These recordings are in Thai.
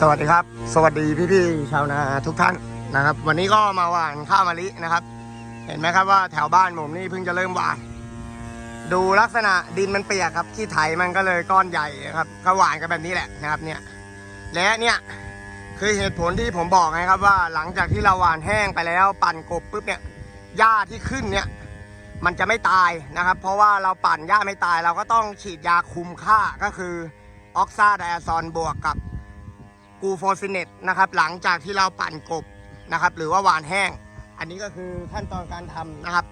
สวัสดีครับ สวัสดีพี่ๆชาวนาทุกท่านนะครับ วันนี้ก็มาหว่านข้าวมะลินะครับ เห็นไหมครับว่าแถวบ้านผมนี่เพิ่งจะเริ่มหว่าน ดูลักษณะดินมันเปียกครับขี้ไถมันก็เลยก้อนใหญ่ครับก็หว่านกันแบบนี้แหละนะครับเนี่ยและเนี่ยคือเหตุผลที่ผมบอกไงครับว่าหลังจากที่เราหว่านแห้งไปแล้วปั่นกบปุ๊บเนี่ยหญ้าที่ขึ้นเนี่ยมันจะไม่ตายนะครับ เพราะว่าเราปั่นหญ้าไม่ตายเราก็ต้องฉีดยาคุมค่าก็คือออกซาไดอะซอนบวกกับ กูโฟซินเนตนะครับหลังจากที่เราปั่นกบนะครับ หรือว่าหวานแห้ง อันนี้ก็คือขั้นตอนการทำนะครับ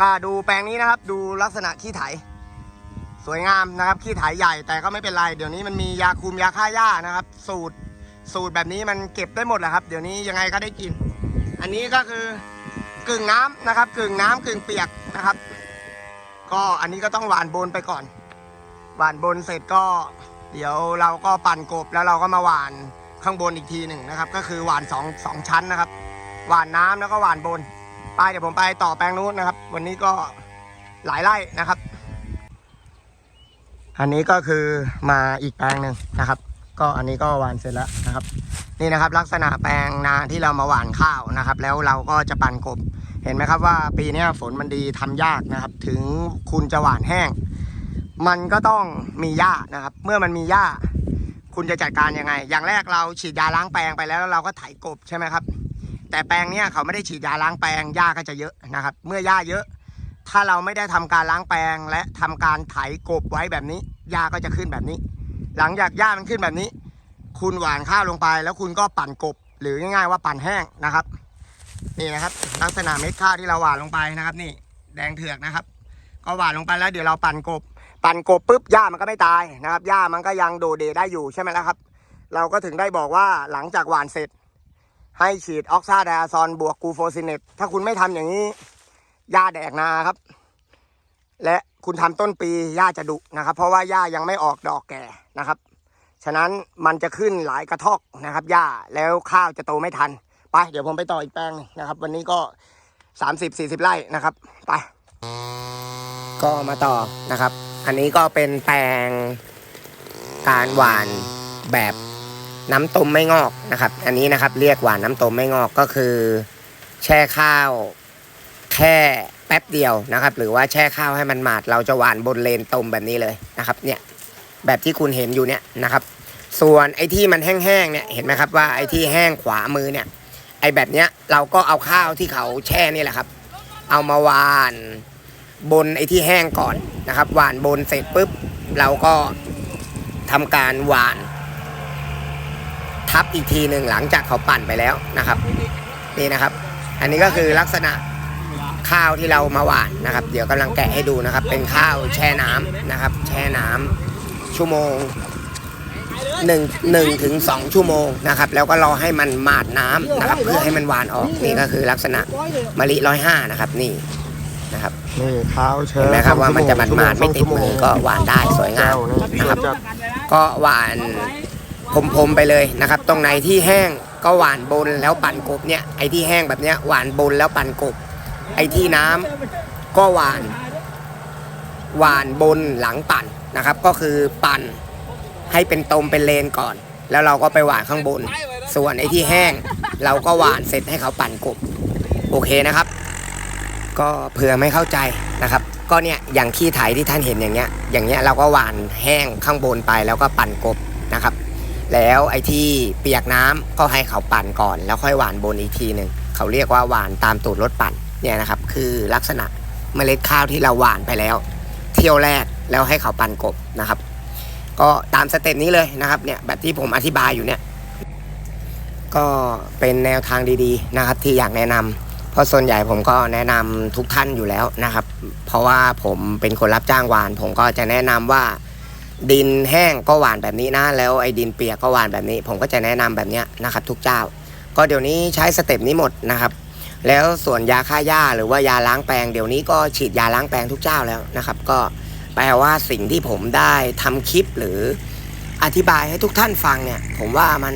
ก็ดูแปลงนี้นะครับ ดูลักษณะขี้ไถ สวยงามนะครับขี้ไถใหญ่แต่ก็ไม่เป็นไร เดี๋ยวนี้มันมียาคุมยาฆ่าหญ้านะครับ สูตรสูตรแบบนี้มันเก็บได้หมดแหละครับ เดี๋ยวนี้ยังไงก็ได้กิน อันนี้ก็คือกึ่งน้ำนะครับ กึ่งน้ำกึ่งเปียกนะครับ ก็อันนี้ก็ต้องหวานบนไปก่อน หวานบนเสร็จก็ เดี๋ยวเราก็ปั่นกบแล้วเราก็มาหวานข้างบนอีกทีหนึ่งนะครับ ก็คือหวานสองสองชั้นนะครับ หวานน้ำแล้วก็หวานบน ไปเดี๋ยวผมไปต่อแปลงนู้นนะครับ วันนี้ก็หลายไร่นะครับ อันนี้ก็คือมาอีกแปลงหนึ่งนะครับ ก็อันนี้ก็หวานเสร็จแล้วนะครับ นี่นะครับลักษณะแปลงนาที่เรามาหวานข้าวนะครับ แล้วเราก็จะปั่นกบเห็นไหมครับว่าปีนี้ฝนมันดีทำยากนะครับ ถึงคุณจะหวานแห้ง มันก็ต้องมีหญ้านะครับ เมื่อมันมีหญ้า คุณจะจัดการยังไง อย่างแรกเราฉีดยาล้างแปลงไปแล้วแล้วเราก็ไถกบใช่ไหมครับ แต่แปลงเนี้ยเขาไม่ได้ฉีดยาล้างแปลงหญ้าก็จะเยอะนะครับ เมื่อหญ้าเยอะ ถ้าเราไม่ได้ทำการล้างแปลง และทำการไถกบไว้แบบนี้หญ้าก็จะขึ้นแบบนี้ หลังจากหญ้ามันขึ้นแบบนี้ คุณหว่านข้าวลงไป แล้วคุณก็ปั่นกบ หรือง่ายๆว่าปั่นแห้งนะครับ นี่นะครับ ลักษณะเม็ดข้าวที่เราหว่านลงไปนะครับ นี่แดงเถือกนะครับ ก็หว่านลงไปแล้วเดี๋ยวเราปั่นกบ ปั่นกบปุ๊บหญ้ามันก็ไม่ตายนะครับหญ้ามันก็ยังโดเดได้อยู่ใช่ไหมล่ะครับ เราก็ถึงได้บอกว่าหลังจากหว่านเสร็จ ให้ฉีดออกซาไดอะซอนบวกกูโฟซินเนตถ้าคุณไม่ทำอย่างนี้หญ้าแดกนาครับ และคุณทำต้นปีหญ้าจะดุนะครับ เพราะว่าหญ้ายังไม่ออกดอกแก่นะครับ ฉะนั้นมันจะขึ้นหลายกระทอกนะครับหญ้าแล้วข้าวจะโตไม่ทันไปเดี๋ยวผมไปต่ออีกแปลงหนึงนะครับ วันนี้ก็30-40ไร่นะครับ ไป ก็มาต่อนะครับ อันนี้ก็เป็นแปลงการหวานแบบน้ำต้มไม่งอกนะครับ อันนี้นะครับเรียกหวานน้ำต้มไม่งอกก็คือ แช่ข้าวแค่แป๊บเดียวนะครับ หรือว่าแช่ข้าวให้มันหมาด เราจะหวานบนเลนต้มแบบนี้เลยนะครับ เนี่ยแบบที่คุณเห็นอยู่เนี่ยนะครับ ส่วนไอ้ที่มันแห้งๆเนี่ยเห็นไหมครับว่าไอ้ที่แห้งขวามือเนี่ย ไอ้แบบเนี้ยเราก็เอาข้าวที่เขาแช่นี่แหละครับ เอามาหวาน บนไอ้ที่แห้งก่อนนะครับ หวานบนเสร็จปุ๊บ เราก็ทำการหวาน ทับอีกทีหนึ่งหลังจากเขาปั่นไปแล้วนะครับ นี่นะครับ อันนี้ก็คือลักษณะข้าวที่เรามาหวานนะครับ เดี๋ยวกำลังแกะให้ดูนะครับ เป็นข้าวแช่น้ำนะครับ แช่น้ำชั่วโมงหนึ่งหนึ่งถึงสองชั่วโมงนะครับ แล้วก็รอให้มันหมาดน้ำนะครับ เพื่อให้มันหวานออกนี่ก็คือลักษณะมะลิร้อยห้านะครับนี่ นะครับนี่เท้าเชิญเห็นไหมครับว่ามันจะมันมาดๆไม่ติดมือก็หวานได้สวยงามนะครับก็หวานพรมๆไปเลยนะครับ ตรงไหนที่แห้งก็หวานบนแล้วปั่นกบเนี่ยไอ้ที่แห้งแบบเนี้ยหวานบนแล้วปั่นกบ ไอ้ที่น้ำก็หวานหวานบนหลังปั่นนะครับ ก็คือปั่นให้เป็นตมเป็นเลนก่อน แล้วเราก็ไปหวานข้างบน ส่วนไอ้ที่แห้ง เราก็หวานเสร็จให้เขาปั่นกบโอเคนะครับ ก็เผื่อไม่เข้าใจนะครับ ก็เนี่ยอย่างขี้ไถที่ท่านเห็นอย่างเงี้ย อย่างเงี้ยเราก็หวานแห้งข้างบนไปแล้วก็ปั่นกบนะครับ แล้วไอ้ที่เปียกน้ำก็ให้เขาปั่นก่อน แล้วค่อยหวานบนอีกทีหนึ่งเขาเรียกว่าหวานตามตูดรถปั่นเนี่ยนะครับคือลักษณะเมล็ดข้าวที่เราหวานไปแล้ว เที่ยวแรกแล้วให้เขาปั่นกบนะครับ ก็ตามสเต็ปนี้เลยนะครับเนี่ยแบบที่ผมอธิบายอยู่เนี่ยก็เป็นแนวทางดีๆนะครับที่อยากแนะนำ เพราะส่วนใหญ่ผมก็แนะนำทุกท่านอยู่แล้วนะครับ เพราะว่าผมเป็นคนรับจ้างหวาน ผมก็จะแนะนำว่า ดินแห้งก็หวานแบบนี้นะ แล้วไอ้ดินเปียกก็หวานแบบนี้ ผมก็จะแนะนำแบบเนี้ยนะครับ ทุกเจ้า ก็เดี๋ยวนี้ใช้สเต็ปนี้หมดนะครับ แล้วส่วนยาฆ่าหญ้าหรือว่ายาล้างแปลงเดี๋ยวนี้ก็ฉีดยาล้างแปลงทุกเจ้าแล้วนะครับ ก็แปลว่าสิ่งที่ผมได้ทำคลิปหรืออธิบายให้ทุกท่านฟังเนี่ย ผมว่ามัน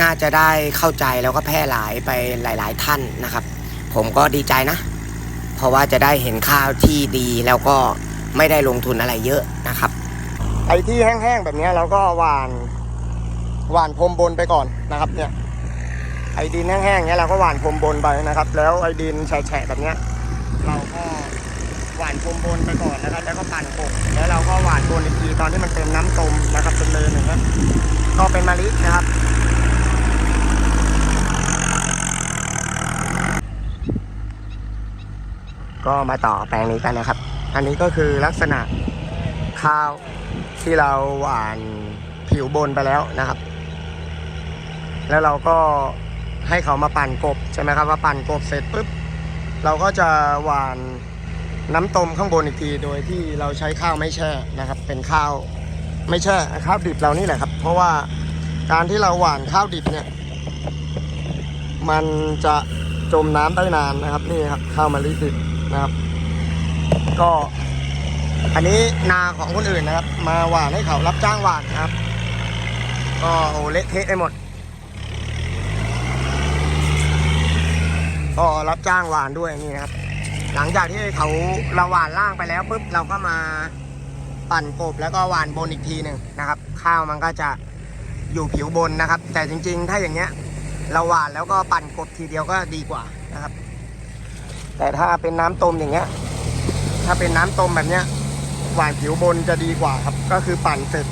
น่าจะได้เข้าใจแล้วก็แพร่หลายไปหลาย ๆ ท่านนะครับ ผมก็ดีใจนะ เพราะว่าจะได้เห็นข้าวที่ดีแล้วก็ไม่ได้ลงทุนอะไรเยอะนะครับ ไอ้ที่แห้งๆแบบนี้เราก็หวานหวานพรมบนไปก่อนนะครับ เนี่ย ไอดินแห้งๆเนี้ยเราก็หวานพรมบนไปนะครับ แล้วไอดินแฉะๆแบบเนี้ยเราก็หวานพรมบนไปก่อนนะครับ แล้วก็ปั่นกบแล้วเราก็หวานบนอีกทีตอนที่มันเต็มน้ำตมนะครับเป็นเนินอย่งก็เป็นมะลินะครับ ก็มาต่อแปลงนี้กันนะครับ อันนี้ก็คือลักษณะข้าวที่เราหว่านผิวบนไปแล้วนะครับ แล้วเราก็ให้เขามาปั่นกบใช่ไหมครับว่าปั่นกบเสร็จปุ๊บเราก็จะหว่านน้ำต้มข้างบนอีกทีโดยที่เราใช้ข้าวไม่แช่นะครับ เป็นข้าวไม่แช่ข้าวดิบเรานี่แหละครับ เพราะว่าการที่เราหว่านข้าวดิบเนี่ยมันจะจมน้ำได้นานนะครับนี่ครับข้าวมะลิดิบ นะครับ ก็อันนี้นาของคนอื่นนะครับ มาหว่านให้เขารับจ้างหว่านนะครับ ก็โอ้เละเทะไปหมด ก็รับจ้างหว่านด้วยนี่นะครับ หลังจากที่เขาเราหว่านล่างไปแล้วปุ๊บเราก็มาปั่นกบแล้วก็หว่านบนอีกทีหนึ่งนะครับ ข้าวมันก็จะอยู่ผิวบนนะครับ แต่จริงๆ ถ้าอย่างเงี้ยเราหว่านแล้วก็ปั่นกบทีเดียวก็ดีกว่านะครับ แต่ถ้าเป็นน้ำต้มอย่างเงี้ย ถ้าเป็นน้ำต้มแบบเนี้ยหวานผิวบนจะดีกว่าครับ ก็คือปั่นเสร็จ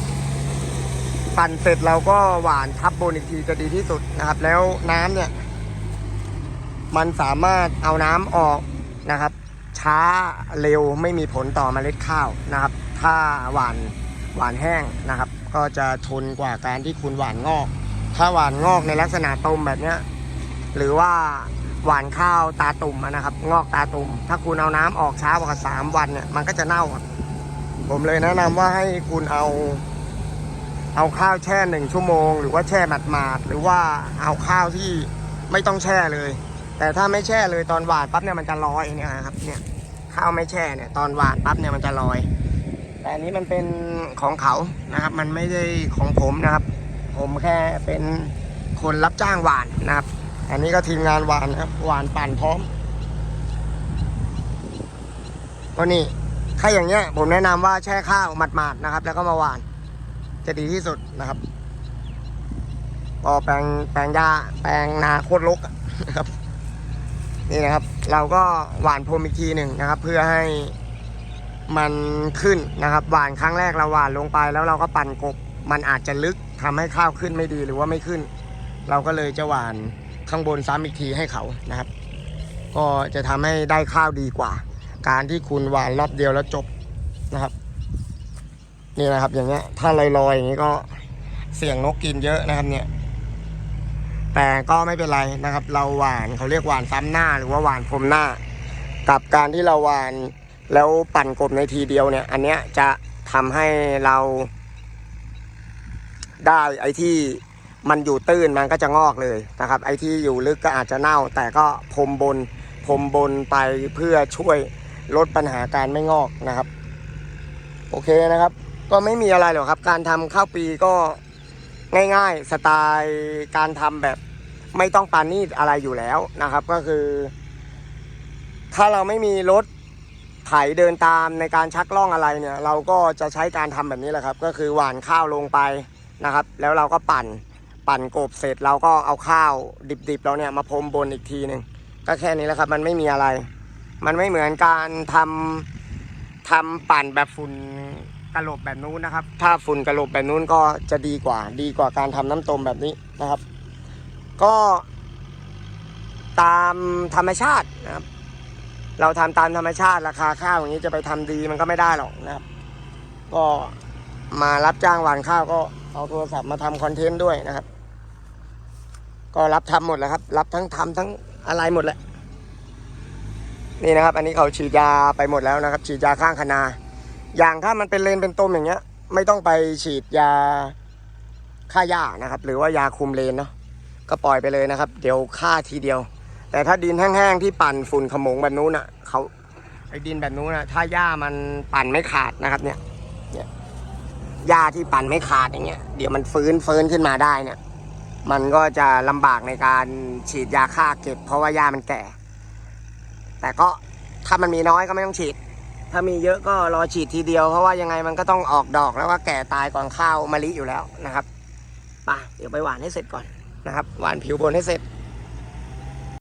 ปั่นเสร็จเราก็หวานทับบนอีกทีจะดีที่สุดนะครับ แล้วน้ำเนี่ย มันสามารถเอาน้ำออกนะครับ ช้าเร็วไม่มีผลต่อเมล็ดข้าวนะครับ ถ้าหวานหวานแห้งนะครับ ก็จะทนกว่าการที่คุณหวานงอก ถ้าหวานงอกในลักษณะต้มแบบเนี้ยหรือว่า หวานข้าวตาตุ่มนะครับ งอกตาตุ่ม ถ้าคุณเอาน้ำออกช้ากว่าสามวันเนี่ยมันก็จะเน่าผมเลยแนะนำว่าให้คุณเอา เอาข้าวแช่หนึ่งชั่วโมง หรือว่าแช่หมาดๆหรือว่าเอาข้าวที่ไม่ต้องแช่เลย แต่ถ้าไม่แช่เลยตอนหวานปั๊บเนี่ยมันจะลอยเนี่ยนะครับเนี่ยข้าวไม่แช่เนี่ยตอนหวานปั๊บเนี่ยมันจะลอย แต่อันนี้มันเป็นของเขานะครับ มันไม่ได้ของผมนะครับ ผมแค่เป็นคนรับจ้างหวานนะครับ อันนี้ก็ทีมงานหวานนะครับหวานปั่นพร้อมก็นี่ถ้าอย่างเงี้ย ผมแนะนำว่าแช่ข้าวหมาดๆนะครับ แล้วก็มาหวาน จะดีที่สุดนะครับพอแปลงแปลงหญ้าแปลงนาโคตรรกนะครับ นี่นะครับ เราก็หวานพรมอีกทีหนึ่งนะครับ เพื่อให้มันขึ้นนะครับ หวานครั้งแรกเราหวานลงไป แล้วเราก็ปั่นกบ มันอาจจะลึกทำให้ข้าวขึ้นไม่ดีหรือว่าไม่ขึ้น เราก็เลยจะหวาน ข้างบนซ้ำอีกทีให้เขานะครับ ก็จะทำให้ได้ข้าวดีกว่า การที่คุณหวานรอบเดียวแล้วจบนะครับ นี่นะครับอย่างเงี้ย ถ้าลอยๆอย่างนี้ก็เสี่ยงนกกินเยอะนะครับเนี่ย แต่ก็ไม่เป็นไรนะครับ เราหวานเขาเรียกหวานซ้ำหน้าหรือว่าหวานพรมหน้า กับการที่เราหวานแล้วปั่นกบในทีเดียวเนี่ย อันเนี้ยจะทำให้เราได้ไอ้ที่ มันอยู่ตื้นมันก็จะงอกเลยนะครับ ไอ้ที่อยู่ลึกก็อาจจะเน่า แต่ก็พรมบนพรมบนไปเพื่อช่วยลดปัญหาการไม่งอกนะครับ โอเคนะครับ ก็ไม่มีอะไรหรอกครับ การทำข้าวปีก็ง่ายๆสไตล์การทำแบบไม่ต้องปานนีดอะไรอยู่แล้วนะครับ ก็คือ ถ้าเราไม่มีรถไถเดินตามในการชักล่องอะไรเนี่ย เราก็จะใช้การทำแบบนี้แหละครับ ก็คือหว่านข้าวลงไปนะครับ แล้วเราก็ปั่น ปั่นกบเสร็จเราก็เอาข้าวดิบๆเราเนี่ยมาพรมบนอีกทีหนึ่งก็แค่นี้แหละครับ มันไม่มีอะไร มันไม่เหมือนการทำทำปั่นแบบฝุ่นกระโหลบแบบนู้นนะครับ ถ้าฝุ่นกระโหลบแบบนู้นก็จะดีกว่า ดีกว่าการทำน้ำต้มแบบนี้นะครับ ก็ตามธรรมชาตินะครับ เราทำตามธรรมชาติราคาข้าวอย่างนี้จะไปทำดีมันก็ไม่ได้หรอกนะครับ ก็มารับจ้างหวานข้าวก็เอาโทรศัพท์มาทำคอนเทนต์ด้วยนะครับ ก็รับทำหมดแล้วครับ รับทั้งทำทั้งอะไรหมดแหละนี่นะครับ อันนี้เขาฉีดยาไปหมดแล้วนะครับ ฉีดยาข้างคนา อย่างถ้ามันเป็นเลนเป็นต้มอย่างเงี้ย ไม่ต้องไปฉีดยาฆ่าหญ้านะครับ หรือว่ายาคุมเลนเนาะก็ปล่อยไปเลยนะครับ เดี๋ยวฆ่าทีเดียว แต่ถ้าดินแห้งๆที่ปั่นฝุ่นขมงแบบนู้นอะเขาไอ้ดินแบบนู้นอะถ้าหญ้ามันปั่นไม่ขาดนะครับเนี่ยเนี่ยหญ้าที่ปั่นไม่ขาดอย่างเงี้ยเดี๋ยวมันฟื้นฟื้นขึ้นมาได้เนี่ย มันก็จะลำบากในการฉีดยาฆ่าเก็บ เพราะว่าหญ้ามันแก่ แต่ก็ถ้ามันมีน้อยก็ไม่ต้องฉีด ถ้ามีเยอะก็รอฉีดทีเดียว เพราะว่ายังไงมันก็ต้องออกดอกแล้วก็แก่ตายก่อนข้าวมะลิอยู่แล้วนะครับไปเดี๋ยวไปหวานให้เสร็จก่อนนะครับ หวานผิวบนให้เสร็จ